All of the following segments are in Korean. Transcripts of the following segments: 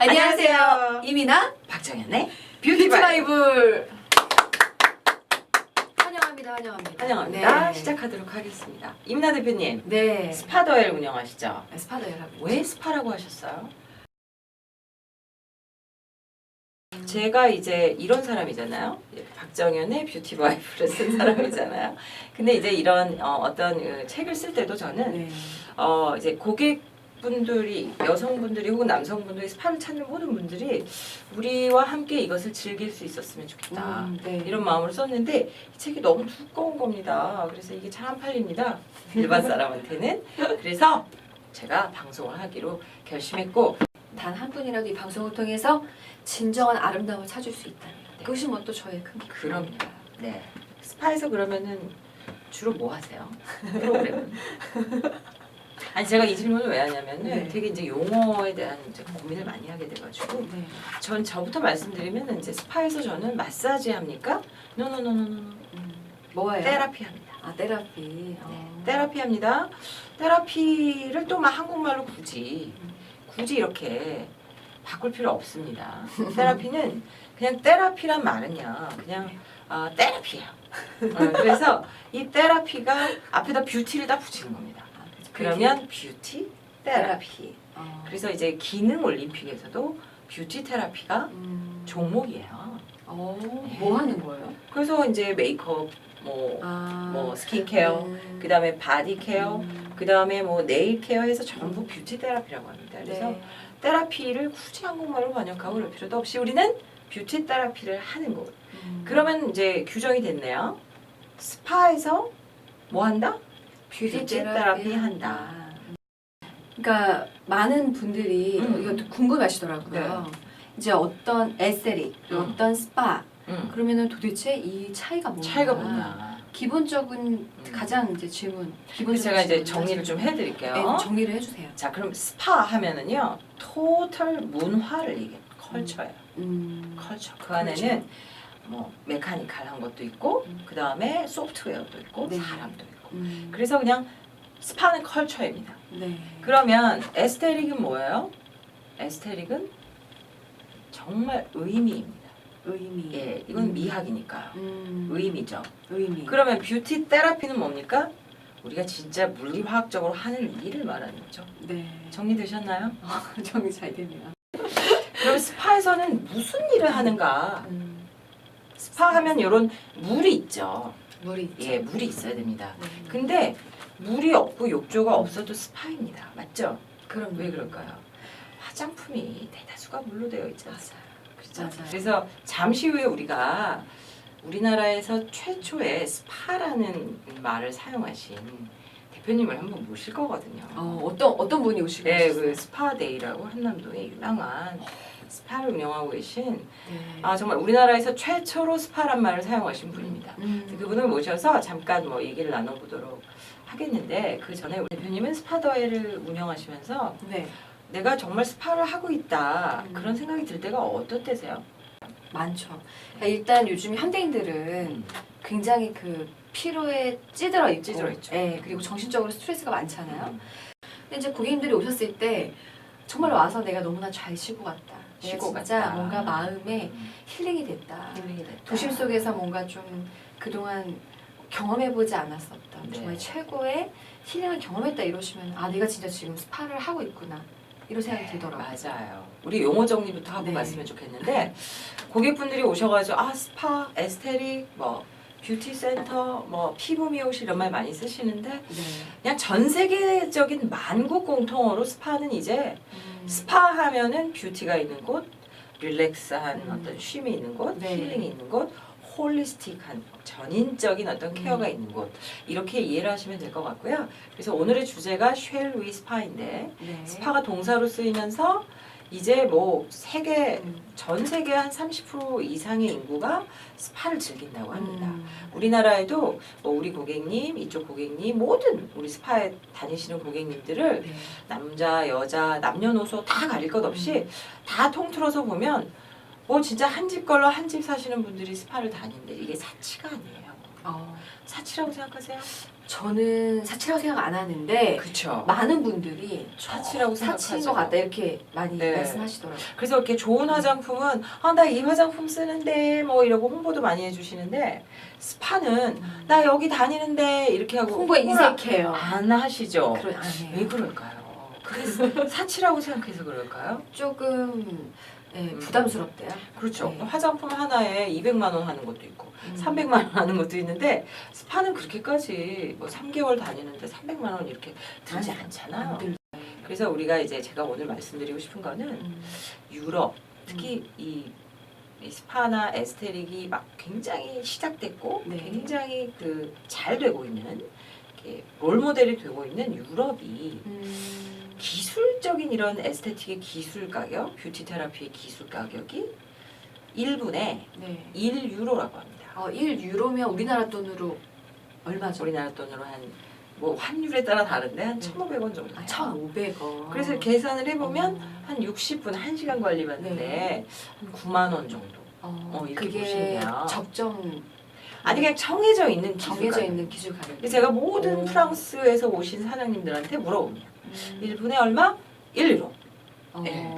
안녕하세요. 이민아 박정현의 뷰티 바이블. 환영합니다. 환영합니다. 환영합니다. 네. 시작하도록 하겠습니다. 임나 대표님, 네. 스파더엘 운영하시죠? 스파더라고. 왜 스파라고 하셨어요? 제가 이제 이런 사람이잖아요. 예, 박정현의 뷰티 바이블을 쓴 사람이잖아요. 근데 이제 이런 어, 어떤 그 책을 쓸 때도 저는 네. 어, 이제 고객 분들이 여성분들이 혹은 남성분들이 스파를 찾는 모든 분들이 우리와 함께 이것을 즐길 수 있었으면 좋겠다. 음, 네. 이런 마음으로 썼는데 이 책이 너무 두꺼운 겁니다. 그래서 이게 잘 안 팔립니다. 일반 사람한테는. 그래서 제가 방송을 하기로 결심했고 단 한 분이라도 이 방송을 통해서 진정한 아름다움을 찾을 수 있다면 그것이 뭐 또 저의 큰. 기쁨입니다. 네. 스파에서 그러면은 주로 뭐 하세요? 프로그램은? 아니 제가 이 질문을 왜 하냐면은 네. 되게 이제 용어에 대한 이제 고민을 많이 하게 돼가지고 네. 전 저부터 말씀드리면 이제 스파에서 저는 마사지 합니까? 노노노노노 음, 뭐예요? 테라피 합니다. 아 테라피. 어. 테라피 합니다. 테라피를 또 막 한국말로 굳이 굳이 이렇게 바꿀 필요 없습니다. 테라피는 그냥 테라피란 말은요. 그냥 어, 테라피예요. 어, 그래서 이 테라피가 앞에다 뷰티를 다 붙이는 겁니다. 그러면 뷰티 테라피. 어. 그래서 이제 기능 올림픽에서도 뷰티 테라피가 음. 종목이에요. 어, 네. 뭐 하는 거예요? 그래서 이제 메이크업, 뭐, 아. 뭐 스킨케어, 음. 그 다음에 바디 케어, 음. 그 다음에 뭐 네일 케어 해서 전부 뷰티 테라피라고 합니다. 그래서 네. 테라피를 굳이 한국말로 번역하고 그럴 필요도 없이 우리는 뷰티 테라피를 하는 거예요. 음. 그러면 이제 규정이 됐네요. 스파에서 뭐 한다? 뷰티 테라피 한다. 그러니까 많은 분들이 음. 이것도 궁금하시더라고요. 이제 어떤 에스테릭, 음. 어떤 스파 음. 그러면은 도대체 이 차이가 뭐냐? 차이가 뭐냐? 기본적인 가장 이제 질문. 기본적인 제가 이제 정리를 좀 해드릴게요. 네, 정리를 해주세요. 자, 그럼 스파 하면은요, 토탈 문화를 얘기해. 컬처예요. 음. 컬처. 그 안에는 뭐 메카니컬한 것도 있고, 음. 그 다음에 소프트웨어도 있고, 네. 사람도 있고. 음. 그래서 그냥 스파는 컬처입니다. 네. 그러면 에스테릭은 뭐예요? 에스테릭은 정말 의미입니다. 의미. 예, 이건 음. 미학이니까요. 음. 의미죠. 의미. 그러면 뷰티 테라피는 뭡니까? 우리가 진짜 물리화학적으로 하는 일을 말하는 거죠. 네. 정리되셨나요? 정리 잘 되네요. 그럼 스파에서는 무슨 일을 하는가? 음. 스파 하면 이런 물이 있죠. 물이 있죠. 예, 물이 있어야 됩니다. 네. 근데 물이 없고 욕조가 없어도 스파입니다. 맞죠? 그럼 왜 그럴까요? 화장품이 대다수가 물로 되어 있지 않아요. 그렇죠? 맞아요. 그래서 잠시 후에 우리가 우리나라에서 최초의 스파라는 말을 사용하신 대표님을 한번 모실 거거든요. 어, 어떤 어떤 분이 오시고 네, 계셨어요? 그 스파데이라고 한남동에 유명한 스파를 운영하고 계신 네. 아 정말 우리나라에서 최초로 스파란 말을 사용하신 분입니다. 음. 그분을 모셔서 잠깐 뭐 얘기를 나눠보도록 하겠는데 그 전에 우리 대표님은 스파더웨를 운영하시면서 네. 내가 정말 스파를 하고 있다 음. 그런 생각이 들 때가 어떨 때세요? 많죠. 그러니까 일단 요즘 현대인들은 굉장히 그 피로에 찌들어 있고, 찌들어 있죠. 예, 그리고 정신적으로 스트레스가 많잖아요. 음. 근데 이제 고객님들이 오셨을 때 정말 와서 내가 너무나 잘 쉬고 갔다. 내가 쉬고 진짜 갔다. 뭔가 마음에 음. 힐링이 됐다. 힐링이 됐다. 도심 속에서 뭔가 좀 그동안 경험해보지 않았었던 네. 정말 최고의 힐링을 경험했다 이러시면 아 내가 진짜 지금 스파를 하고 있구나 이런 생각이 들더라고요. 맞아요. 우리 용어 정리부터 하고 네. 갔으면 좋겠는데 고객분들이 오셔가지고 아 스파, 에스테릭, 뭐 뷰티 센터, 뭐 피부 미용실 이런 말 많이 쓰시는데 네. 그냥 전 세계적인 만국 공통어로 스파는 이제 음. 스파 하면은 뷰티가 있는 곳, 릴렉스한 음. 어떤 쉼이 있는 곳, 네. 힐링이 있는 곳, 홀리스틱한 전인적인 어떤 케어가 음. 있는 곳 이렇게 이해를 하시면 될 것 같고요. 그래서 오늘의 주제가 쉘 위 스파인데 네. 스파가 동사로 쓰이면서 이제 뭐 세계 음. 전 세계 한 30% 이상의 인구가 스파를 즐긴다고 합니다. 음. 우리나라에도 뭐 우리 고객님, 이쪽 고객님 모든 우리 스파에 다니시는 고객님들을 네. 남자, 여자, 남녀노소 다 가릴 것 없이 음. 다 통틀어서 보면 뭐 진짜 한 집 걸로 한집 사시는 분들이 스파를 다니는데 이게 사치가 아니에요. 어, 사치라고 생각하세요? 저는 사치라고 생각 안 하는데 그렇죠. 많은 분들이 사치라고 사치인 생각하죠. 것 같다 이렇게 많이 네. 말씀하시더라고요. 그래서 이렇게 좋은 화장품은 아 나 이 화장품 쓰는데 뭐 이러고 홍보도 많이 해주시는데 스파는 나 여기 다니는데 이렇게 하고 홍보에 홍보를 인색해요. 안 하시죠. 그런 안 해요. 왜 그럴까요? 그래서 사치라고 생각해서 그럴까요? 조금 네, 음. 부담스럽대요. 그렇죠. 네. 화장품 하나에 200만 원 하는 것도 있고 음. 300만 원 하는 것도 있는데 스파는 그렇게까지 뭐 3개월 다니는데 300만 원 이렇게 들지 않잖아요. 들- 그래서 우리가 이제 제가 오늘 말씀드리고 싶은 거는 음. 유럽 특히 이, 이 스파나 에스테릭이 막 굉장히 시작됐고 네. 굉장히 그 잘 되고 있는 롤 모델이 되고 있는 유럽이 음. 기술적인 이런 에스테틱의 기술 가격, 뷰티 테라피의 기술 가격이 1분에 네. 1유로라고 합니다. 어, 1유로면 우리나라 돈으로 얼마죠? 우리나라 돈으로 한 뭐 환율에 따라 다른데 한 네. 1,500원 정도 아, 돼요. 1,500원. 그래서 계산을 해보면 어. 한 60분, 1시간 걸리는데 네. 한 9만 원 정도. 어, 어, 이렇게 그게 보시면. 적정 아니 그냥 정해져 있는 기술 정해져 가격. 있는 기술 가격. 제가 모든 오. 프랑스에서 오신 사장님들한테 음. 1분에 얼마? 1유로. 어. 네.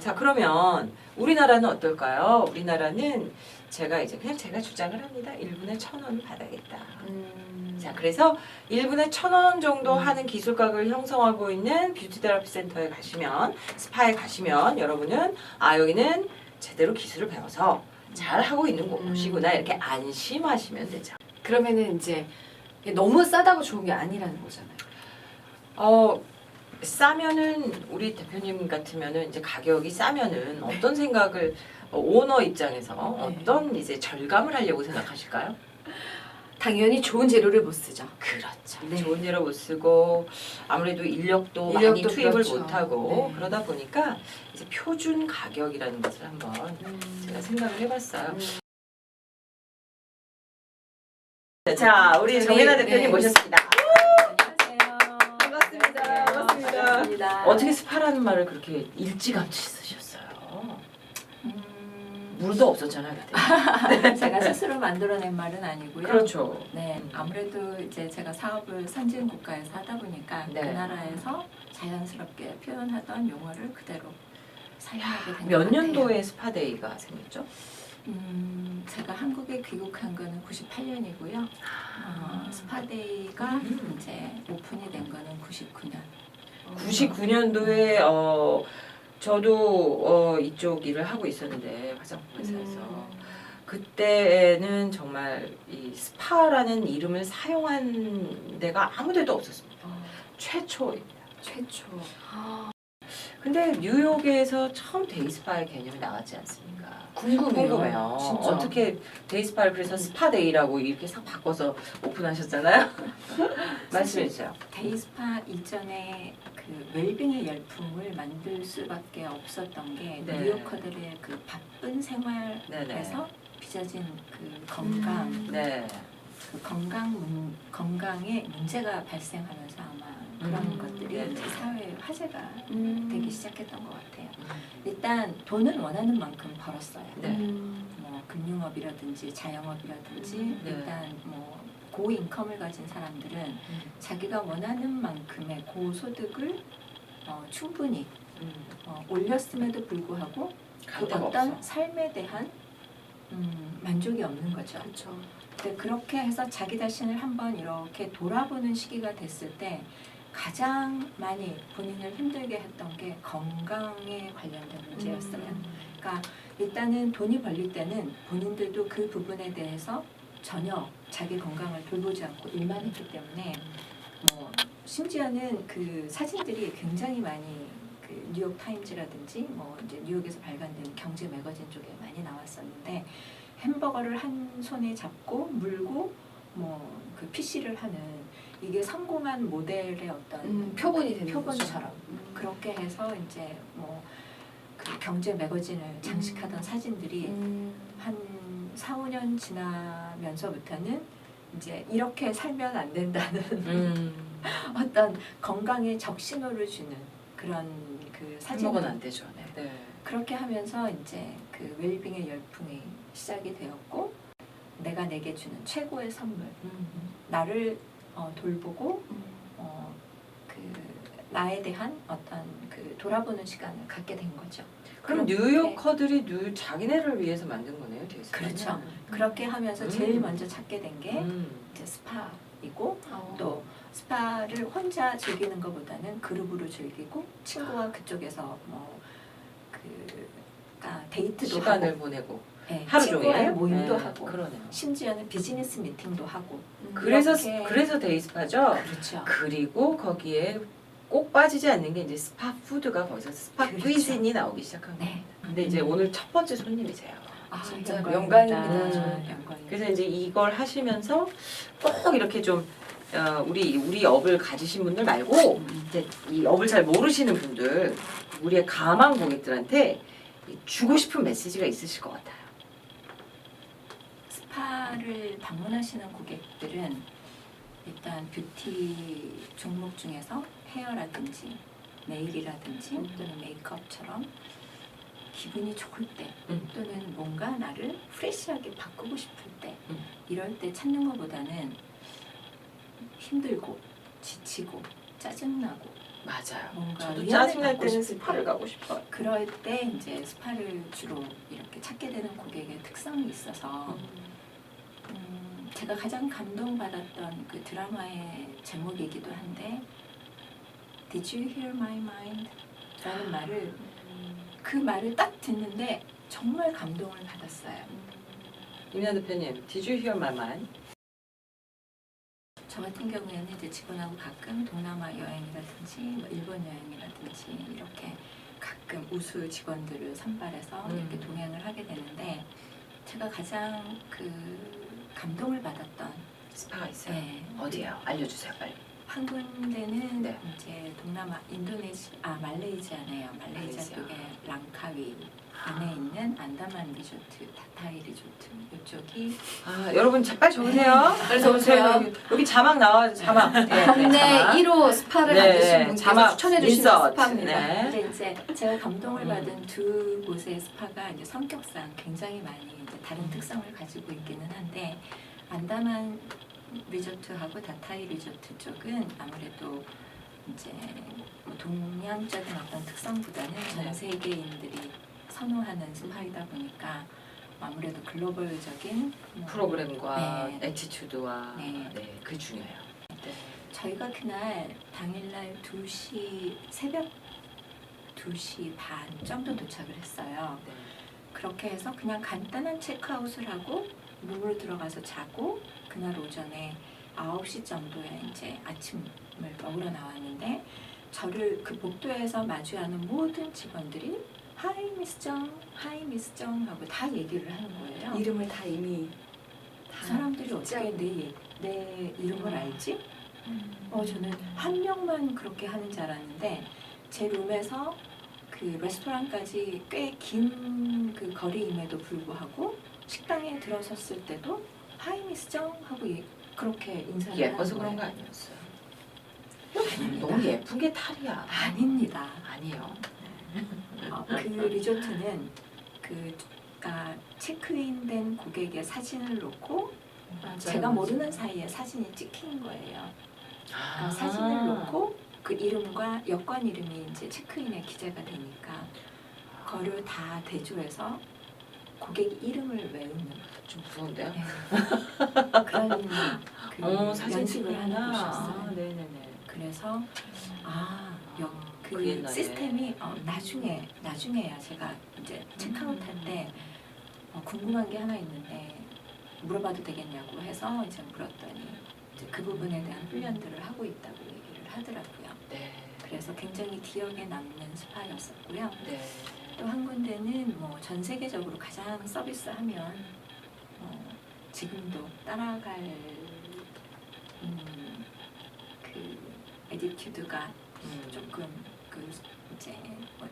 자 그러면 우리나라는 어떨까요? 우리나라는 제가 이제 그냥 제가 주장을 합니다. 1분에 1,000원 받아야겠다. 음. 자 그래서 1분에 1,000원 정도 음. 하는 기술각을 형성하고 있는 뷰티 테라피 센터에 가시면 스파에 가시면 여러분은 아 여기는 제대로 기술을 배워서 잘 하고 있는 음. 곳이구나 이렇게 안심하시면 되죠. 그러면은 이제 너무 싸다고 좋은 게 아니라는 거잖아요. 어 싸면은 우리 대표님 같으면은 이제 가격이 싸면은 어떤 생각을 어, 오너 입장에서 네. 어떤 이제 절감을 하려고 생각하실까요? 당연히 좋은 재료를 못 쓰죠. 그렇죠. 네. 좋은 재료 못 쓰고 아무래도 인력도, 많이 인력도 투입을 그렇죠. 못 하고 네. 그러다 보니까 이제 표준 가격이라는 것을 한번 제가 생각을 해봤어요. 음. 자, 우리 정혜나 대표님 네. 모셨습니다. 반갑습니다. 어떻게 스파라는 말을 그렇게 일찌감치 쓰셨어요? 음, 물도 없었잖아요 그때. 제가 스스로 만들어낸 말은 아니고요. 그렇죠. 네, 음. 아무래도 이제 제가 사업을 선진 국가에서 하다 보니까 네. 그 나라에서 자연스럽게 표현하던 용어를 그대로 사용하게 된몇 같아요. 년도에 스파데이가 생겼죠? 음, 제가 한국에 귀국한 거는 98년이고요. 어, 스파데이가 음. 이제 오픈이 된 거는 99년. 99년도에 어 저도 어 이쪽 일을 하고 있었는데 화장품 회사에서 음. 그때는 정말 이 스파라는 이름을 사용한 데가 아무데도 없었습니다. 어, 최초입니다. 최초. 아, 근데 뉴욕에서 처음 데이스파의 개념이 나왔지 않습니까? 궁금해요. 궁금해요. 진짜. 어떻게 데이스파를 그래서 스파데이라고 이렇게 싹 바꿔서 오픈하셨잖아요. 말씀해 주세요. 데이스파 이전에 그 웰빙의 열풍을 만들 수밖에 없었던 게 네. 뉴요커들의 그 바쁜 생활에서 네네. 빚어진 그 건강, 음. 네. 그 건강 문, 건강에 문제가 발생하면서 아마 그런 음. 것들이 네네. 이제 사회에 화제가 음. 되기 시작했던 것 같아요. 일단 돈은 원하는 만큼 벌었어요. 네. 음. 뭐 금융업이라든지 자영업이라든지 음, 네. 일단 뭐 고인컴을 가진 사람들은 자기가 원하는 만큼의 고소득을 어, 충분히 음. 어, 올렸음에도 불구하고 그 어떤 없어. 삶에 대한 음, 만족이 없는 거죠. 그렇죠. 근데 그렇게 해서 자기 자신을 한번 이렇게 돌아보는 시기가 됐을 때 가장 많이 본인을 힘들게 했던 게 건강에 관련된 문제였어요. 음. 그러니까 일단은 돈이 벌릴 때는 본인들도 그 부분에 대해서 전혀 자기 건강을 돌보지 않고 일만 했기 때문에 뭐 심지어는 그 사진들이 굉장히 많이 그 뉴욕 타임즈라든지 뭐 이제 뉴욕에서 발간된 경제 매거진 쪽에 많이 나왔었는데 햄버거를 한 손에 잡고 물고 뭐 그 PC를 하는 이게 성공한 모델의 어떤 음, 표본이 되는 표본처럼. 음. 그렇게 해서 이제 뭐 그 경제 매거진을 장식하던 음. 사진들이 음. 한 4, 5년 지나면서부터는 이제 이렇게 살면 안 된다는 음. 어떤 건강에 적신호를 주는 그런 그 먹으면 사진을 안 되죠. 네. 그렇게 하면서 이제 그 웰빙의 열풍이 시작이 되었고 내가 내게 주는 최고의 선물. 음. 나를 어, 돌보고 어, 그 나에 대한 어떤 그 돌아보는 시간을 갖게 된 거죠. 그럼 그렇게- 뉴요커들이 뉴 자기네를 위해서 만든 거네요, 데이스. 그렇죠. 그렇게 하면서 음. 제일 먼저 찾게 된 게 음. 이제 스파이고 어. 또 스파를 혼자 즐기는 것보다는 그룹으로 즐기고 친구와 그쪽에서 뭐 뭐그가 데이트도 시간을 하고 보내고 예, 하루 친구와의 종일 모임도 네, 하고 그러네요. 심지어는 비즈니스 미팅도 하고 그래서 이렇게- 그래서 데이스파죠. 그렇죠. 그리고 거기에 꼭 빠지지 않는 게 이제 스파 푸드가 거기서 스파 그렇죠. 퀴즈니 나오기 시작한 거예요. 네. 근데 이제 음. 오늘 첫 번째 손님이세요. 아, 진짜 영광입니다. 영광입니다. 저는 영광입니다. 그래서 이제 이걸 하시면서 꼭 이렇게 좀 어, 우리 우리 업을 가지신 분들 말고 이제 이 업을 잘 모르시는 분들 우리의 가망 고객들한테 이 주고 싶은 메시지가 있으실 것 같아요. 스파를 방문하시는 고객들은 일단 뷰티 종목 중에서 헤어라든지 네일이라든지 음. 또는 메이크업처럼 기분이 좋을 때 음. 또는 뭔가 나를 프레시하게 바꾸고 싶을 때 음. 이럴 때 찾는 것보다는 힘들고 지치고 짜증나고 맞아요. 뭔가 저도 짜증날 때는 스파를 때 가고 싶어요. 그럴 때 이제 스파를 주로 이렇게 찾게 되는 고객의 특성이 있어서 음, 제가 가장 감동받았던 그 드라마의 제목이기도 한데 Did you hear my mind? 라는 말을 그 말을 딱 듣는데 정말 감동을 받았어요. 임나 대표님, Did you hear my mind? 저 같은 경우에는 이제 직원하고 가끔 동남아 여행이라든지 뭐 일본 여행이라든지 이렇게 가끔 우수 직원들을 선발해서 음. 이렇게 동행을 하게 되는데 제가 가장 그 감동을 받았던 스파가 있어요. 네, 어디예요? 알려주세요, 빨리. 한 군데는 네. 이제 동남아 인도네시 아 말레이시아네요. 말레이시아 말레이시아. 쪽에 랑카위 안에 있는 안다만 리조트, 다타이 리조트 이쪽이 아, 여러분 자, 빨리 적으세요. 네. 빨리 적으세요. 여기, 여기 자막 나와요, 자막. 네, 네, 국내 자막. 1호 스파를 네, 만드신 분께서 자막 추천해 주신 인서트. 스파입니다. 네. 근데 이제 제가 감동을 음. 받은 두 곳의 스파가 이제 성격상 굉장히 많이 이제 다른 음. 특성을 가지고 있기는 한데 안다만 리조트하고 다타이 리조트 쪽은 아무래도 이제 뭐 동양적인 어떤 특성보다는 전 네. 세계인들이 선호하는 스파이다 보니까 아무래도 글로벌적인 뭐 프로그램과 네. 에티튜드와 네. 네. 그게 중요해요. 네. 저희가 그날 당일날 2시 새벽 2시 반 정도 도착을 했어요. 네. 그렇게 해서 그냥 간단한 체크아웃을 하고 룸으로 들어가서 자고 그날 오전에 9시 정도에 이제 아침을 먹으러 나왔는데 저를 그 복도에서 마주하는 모든 직원들이 하이 미스 정, 하이 미스 정 하고 다 얘기를 하는 거예요. 이름을 다 이미 그 사람들이 어떻게 내, 내 이름을 알지? 어 저는 한 명만 그렇게 하는 줄 알았는데 제 룸에서 그 레스토랑까지 꽤 긴 그 거리임에도 불구하고 식당에 들어섰을 때도 하이 미스 정 하고 이- 그렇게 인사를 예뻐서 하는 그런 거 거예요. 아니었어요? 아닙니다. 너무 예쁜 게 탈이야. 아닙니다. 아니에요. 어, 그 리조트는 그 그러니까 체크인된 고객의 사진을 놓고 제가 모르는 사이에 사진이 찍힌 거예요. 아. 그러니까 사진을 놓고 그 이름과 여권 이름이 이제 체크인에 기재가 되니까 그거를 다 대조해서 고객 이름을 외우는 좀 무서운데요? 네. 그런 그 어, 사진 연습을 하는 찍는구나. 곳이었어요. 아, 네네네. 그래서 아, 여, 그그 옛날에. 시스템이 어, 나중에 나중에야 제가 이제 체크아웃 할때 어, 궁금한 게 하나 있는데 물어봐도 되겠냐고 해서 이제 물었더니 이제 그 부분에 대한 훈련들을 하고 있다고 얘기를 하더라고요. 네. 그래서 굉장히 기억에 남는 스파였었고요. 네. 또 한 군데는 뭐 전 세계적으로 가장 서비스하면 어, 지금도 따라갈 음, 그 에디튜드가 음. 조금 그 이제 뭐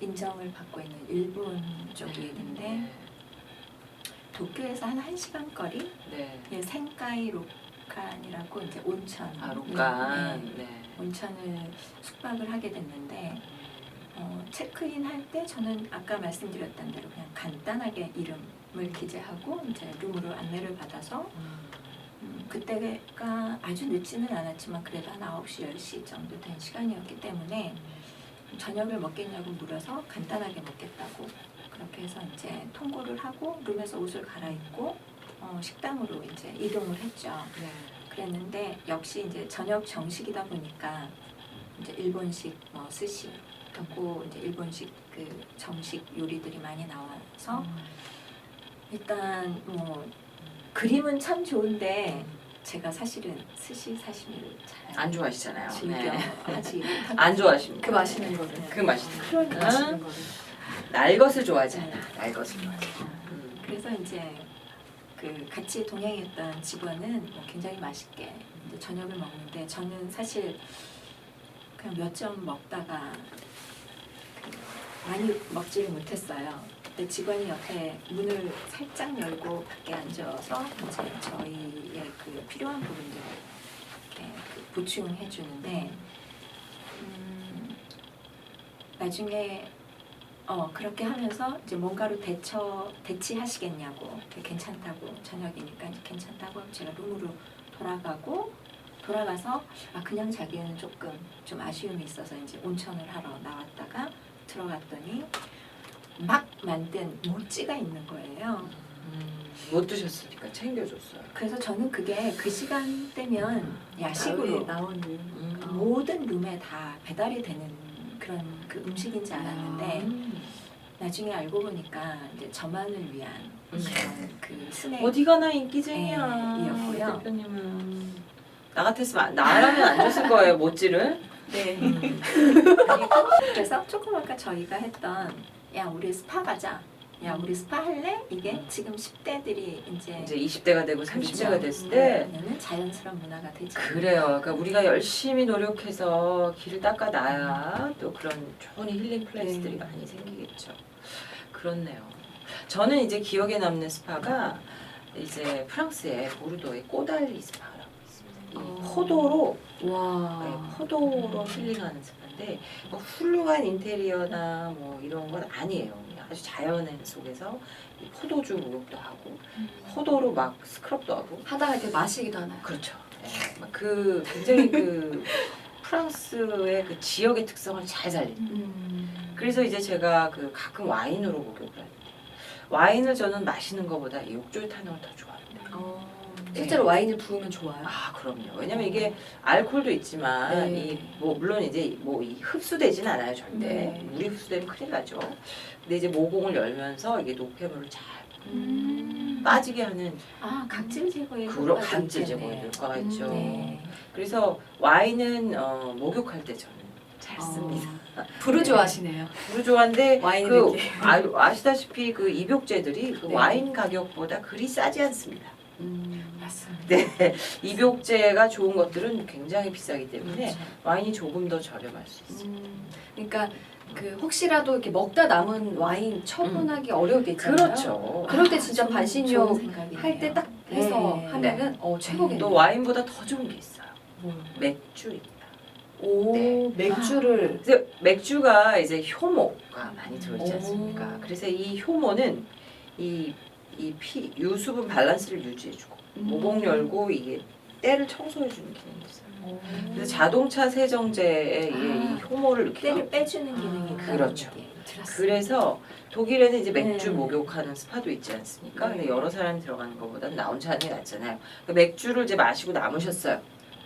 인정을 받고 있는 일본 쪽인데 네. 도쿄에서 한 1시간 거리 네. 예, 생카이 로칸이라고 이제 온천 아, 록간. 네, 네. 온천을 숙박을 하게 됐는데 어, 체크인 할 때 저는 아까 말씀드렸던 대로 그냥 간단하게 이름을 기재하고 이제 룸으로 안내를 받아서 음, 그때가 아주 늦지는 않았지만 그래도 한 9시, 10시 정도 된 시간이었기 때문에 저녁을 먹겠냐고 물어서 간단하게 먹겠다고 그렇게 해서 이제 통보를 하고 룸에서 옷을 갈아입고 어, 식당으로 이제 이동을 했죠. 네. 그랬는데 역시 이제 저녁 정식이다 보니까 이제 일본식 뭐 스시 갖고 이제 일본식 그 정식 요리들이 많이 나와서 일단 뭐 그림은 참 좋은데 제가 사실은 스시 사시미를 잘 안 좋아하시잖아요. 즐겨 네. 하지 안 좋아하십니까? 그 맛있는 거를. 그 맛있는 그러니까 거. 맛있는 거를. 날 것을 좋아하지 않아. 날 것을 좋아하지. 음. 그래서 이제 그 같이 동행했던 직원은 뭐 굉장히 맛있게 이제 저녁을 먹는데 저는 사실 그냥 몇 점 먹다가 그 많이 먹지를 못했어요. 근데 직원이 옆에 문을 살짝 열고 밖에 앉아서 이제 저희의 그 필요한 부분들을 그 보충해 주는데 음, 나중에 어 그렇게 하면서 이제 뭔가로 대처 대치하시겠냐고 괜찮다고 저녁이니까 이제 괜찮다고 제가 룸으로 돌아가고 돌아가서 아 그냥 자기는 조금 좀 아쉬움이 있어서 이제 온천을 하러 나왔다가 들어갔더니 막 만든 모찌가 있는 거예요. 음, 못 드셨으니까 챙겨줬어요. 그래서 저는 그게 그 시간 되면 야식으로 나오는. 음. 모든 룸에 다 배달이 되는 그런 그 음식인지 알았는데 음. 나중에 알고 보니까 이제 저만을 위한 음. 그런 그 스낵 어디 가나 인기쟁이야. 네, 이었고요. 대표님은 나 같았으면 안- 나라면 안 줬을 거예요 모찌를. 네. 음. 그리고 그래서 조금 아까 저희가 했던 야 우리 스파 가자. 야 우리 스파 할래? 이게 지금 10대들이 이제 이제 20대가 되고 30대가 그렇죠. 됐을 때는 자연스러운 문화가 되지. 그래요. 그러니까 우리가 열심히 노력해서 길을 닦아놔야 또 그런 좋은 힐링 플레이스들이 네. 많이 생기겠죠. 그렇네요. 저는 이제 기억에 남는 스파가 이제 프랑스의 보르도의 꼬달리 스파라고 있습니다. 이 어. 포도로 와. 네, 포도로 힐링하는 스파 인데 뭐 훌륭한 인테리어나 뭐 이런 건 아니에요. 아주 자연 속에서 이 포도주 목욕도 하고 포도로 막 스크럽도 하고 하다가 이렇게 마시기도 하나요? 그렇죠. 네, 막그 굉장히 그 프랑스의 그 지역의 특성을 잘 살린. 음. 그래서 이제 제가 그 가끔 와인으로 목욕을 하는데 와인을 저는 마시는 것보다 이 욕조에 타는 걸 더 좋아합니다. 어, 네. 실제로 와인을 부으면 좋아요. 아 그럼요. 왜냐면 이게 알코올도 있지만 네. 이뭐 물론 이제 뭐 이 흡수되진 않아요 절대. 네. 물이 흡수되면 큰일 나죠. 근데 이제 모공을 열면서 이게 노폐물을 잘 음. 빠지게 하는 아 각질 제거에 그런 효과가 있겠네. 제거에 효과가 음, 있죠. 네. 그래서 와인은 어, 목욕할 때 저는 잘 어. 씁니다. 불을 좋아하시네요. 물을 좋아하는데 와인을 그 이렇게. 아, 아시다시피 그 입욕제들이 그 네. 와인 가격보다 그리 싸지 않습니다. 음. 맞습니다. 네, 입욕제가 좋은 것들은 굉장히 비싸기 때문에 그렇죠. 와인이 조금 더 저렴할 수 있어요. 음. 그러니까 그 혹시라도 이렇게 먹다 남은 와인 처분하기 어려울 때 있잖아요. 그렇죠. 그럴 때 진짜 좋은- 반신욕. 할 때 딱 해서 네. 하면은 어 최고겠네요. 또 와인보다 더 좋은 게 있어요. 뭐. 맥주입니다. 오 네. 맥주를 그래서 맥주가 이제 효모가 많이 들어있지 오. 않습니까? 그래서 이 효모는 이, 이 피, 유수분 밸런스를 유지해주고 음. 모공 열고 이게 때를 청소해주는 기능이 있어요. 오. 그래서 자동차 세정제에 이- 이 아, 효모를 이렇게 때를 넣고 빼주는 기능이 아, 그렇죠. 그래서 독일에는 이제 맥주 네. 목욕하는 스파도 있지 않습니까? 네. 근데 여러 사람이 들어가는 것보다는 나 혼자 하는 게 낫잖아요. 그러니까 맥주를 이제 마시고 남으셨어요.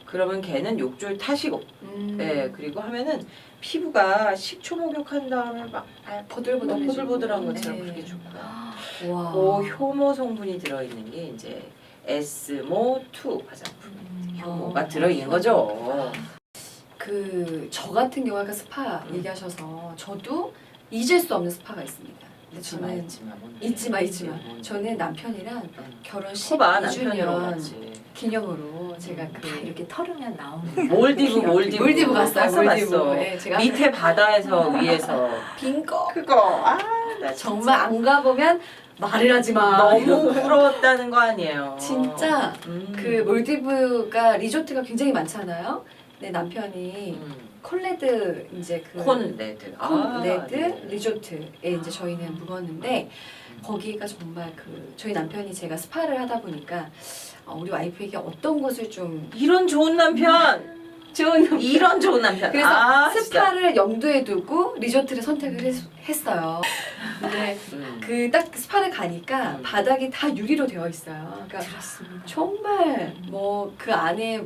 그러면 걔는 욕조를 타시고, 음. 네, 그리고 하면은 피부가 식초 목욕한 다음에 막 아. 보들보들한 것처럼 네. 그렇게 좋고요. 와. 그 효모 성분이 들어있는 게 이제 에스모2 화장품 음. 효모가 어. 들어있는 거죠. 그 저 같은 경우가 스파 음. 얘기하셔서 저도 잊을 수 없는 스파가 있습니다. 근데 잊지마 저는 잊지마 뭔데? 잊지마 잊지마. 뭔데? 저는 남편이랑 음. 결혼 커봐 남편이랑 12주년 같이 기념으로 제가 다그 이렇게 털으면 나오는 몰디브 몰디브 몰디브 갔어요. 갔어, 몰디브. 네, 제가 밑에 바다에서 위에서 빈거 그거 아 나 정말 안 가보면 말을 하지 마. 너무 부러웠다는 거 아니에요. 진짜 음. 그 몰디브가 리조트가 굉장히 많잖아요. 내 남편이 음. 콜레드 이제 그 콘 레드. 아, 콘레드 네. 리조트에 이제 저희는 묵었는데 거기가 정말 그 저희 남편이 제가 스파를 하다 보니까 어, 우리 와이프에게 어떤 것을 좀 이런 좋은 남편. 좋은 이런 좋은 남편. 그래서 아. 스파를 염두에 두고 리조트를 선택을 했, 어요 근데 음. 그 딱 스파를 가니까 음. 바닥이 다 유리로 되어 있어요. 그러니까 그렇습니다. 정말 뭐 그 안에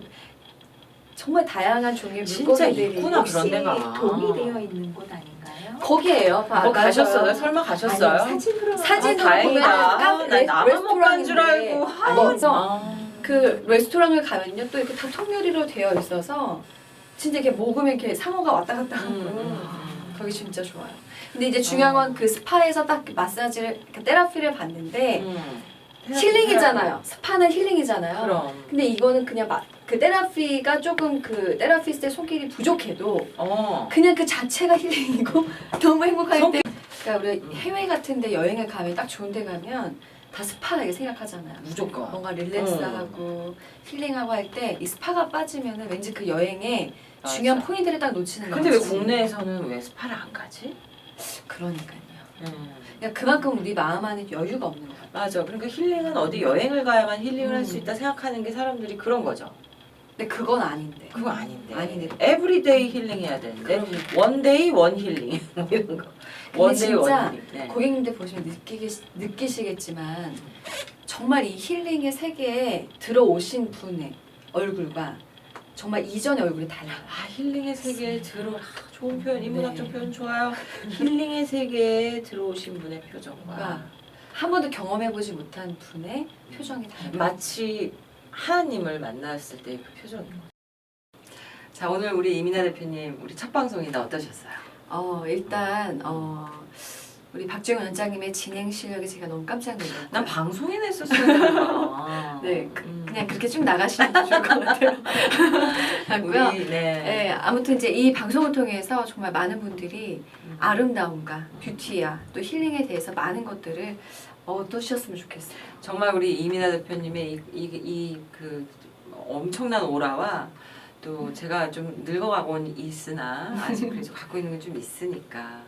정말 다양한 종류의 진짜 물고기들이 있구나, 혹시 그런 데가. 돈이 되어 있는 곳 아닌가요? 거기에요. 뭐 바다가. 가셨어요? 설마 가셨어요? 아니요, 사진으로 사진으로 아, 다행이다. 나 나만 못간줄 레스토랑인데. 알고. 아, 그래서 아. 그 레스토랑을 가면요 또 이렇게 다 통유리로 되어 있어서 진짜 이렇게 먹으면 이렇게 상어가 왔다 갔다 하고 음. 거기 진짜 좋아요. 근데 이제 중요한 건 그 스파에서 딱그 마사지를 그 테라피를 받는데 음. 힐링이잖아요. 스파는 힐링이잖아요. 그럼. 근데 이거는 그냥 막그 테라피가 조금 그 테라피스트의 손길이 부족해도 어. 그냥 그 자체가 힐링이고 너무 행복할 손- 때 그러니까 우리 음. 해외 같은데 여행을 가면 딱 좋은 데 가면 다 스파라게 생각하잖아요. 무조건. 뭔가 릴렉스하고 힐링하고 할 때 이 스파가 빠지면은 왠지 그 여행에 맞아. 중요한 포인트를 딱 놓치는 거예요. 근데 왜 국내에서는 왜 스파를 안 가지? 그러니까요. 음. 그러니까 그만큼 우리 마음 안에 여유가 없는 것 같아요. 맞아. 그러니까 힐링은 어디 여행을 가야만 힐링을 할수 음. 있다 생각하는 게 사람들이 그런 거죠. 근데 그건 아닌데. 그거 아닌데. 아닌데. 에브리데이 힐링 해야 되는데 그럼요. 원데이 원 힐링 뭐 이런 거. 근데 원데이 원 진짜 힐링. 네. 고객님들 보시면 느끼기, 느끼시겠지만 정말 이 힐링의 세계에 들어오신 분의 얼굴과 정말 이전의 얼굴이 달라요. 아 힐링의 세계에 들어 아, 좋은 표현 인문학적 네. 표현 좋아요. 힐링의 세계에 들어오신 분의 표정과 와. 한 번도 경험해보지 못한 분의 표정이 달라요. 마치 하나님을 만났을 때의 그 표정인 거. 자 오늘 우리 이민아 대표님 우리 첫 방송인데 어떠셨어요? 어 일단 어 우리 박주영 원장님의 진행 실력이 제가 너무 깜짝 놀랐고 난 방송에 냈었어야 되나. 네 그, 음. 그냥 그렇게 쭉 나가시면 더 좋을 것 같아요. 우리 네. 네, 아무튼 이제 이 방송을 통해서 정말 많은 분들이 음. 아름다움과 뷰티야 또 힐링에 대해서 많은 것들을 얻으셨으면 좋겠어요. 정말 우리 이민아 대표님의 이그 엄청난 오라와 또 제가 좀 늙어가곤 있으나 아직 그래도 갖고 있는 게좀 있으니까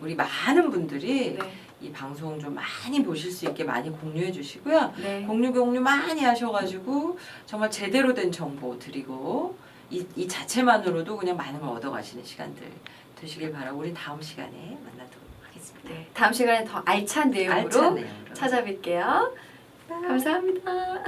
우리 많은 분들이 네, 이 방송 좀 많이 보실 수 있게 많이 공유해 주시고요. 네. 공유 공유 많이 하셔가지고 정말 제대로 된 정보 드리고 이, 이 자체만으로도 그냥 많은 걸 얻어가시는 시간들 되시길 바라고 우리 다음 시간에 하겠습니다. 네, 다음 시간에 더 알찬 내용으로 알찬 내용으로. 찾아뵐게요. 감사합니다.